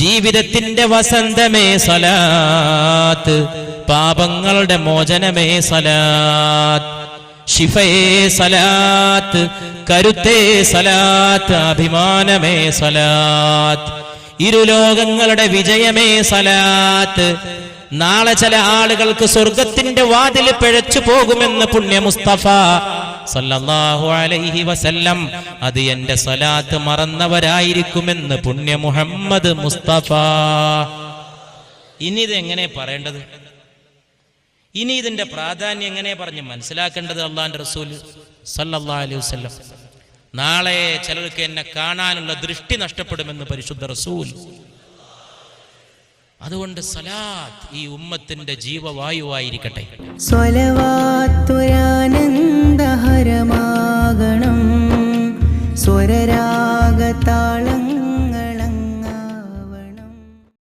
ജീവിതത്തിന്റെ വസന്തമേ സലാത്ത് പാപങ്ങളുടെ മോചനമേ സലാത്ത് ഷിഫയേ സലാത്ത് കരുത്തേ സലാത്ത് അഭിമാനമേ സലാത്ത് ഇരുലോകങ്ങളുടെ വിജയമേ സലാത്ത് നാളെ ചില ആളുകൾക്ക് സ്വർഗത്തിന്റെ വാതിൽ പിഴച്ചു പോകുമെന്ന് പുണ്യ മുസ്തഫ സല്ലല്ലാഹു അലൈഹി വസല്ലം അത് എന്റെ സ്വലാത്ത് മറന്നവരായിരിക്കുമെന്ന് പുണ്യ മുഹമ്മദ് മുസ്തഫ. ഇനി ഇത് എങ്ങനെ പറയേണ്ടത്? ഇനി ഇതിന്റെ പ്രാധാന്യം എങ്ങനെ പറഞ്ഞ് മനസ്സിലാക്കേണ്ടത് അള്ളാന്റെ റസൂൽ സല്ലല്ലാഹു അലൈഹി വസല്ലം? നാളെ ചിലർക്ക് എന്നെ കാണാനുള്ള ദൃഷ്ടി നഷ്ടപ്പെടുമെന്ന് പരിശുദ്ധ റസൂൽ. അതുകൊണ്ട് സലാത്ത് ഈ ഉമ്മത്തിന്റെ ജീവവായുവായിരിക്കട്ടെ. സ്വരരാഗതാളം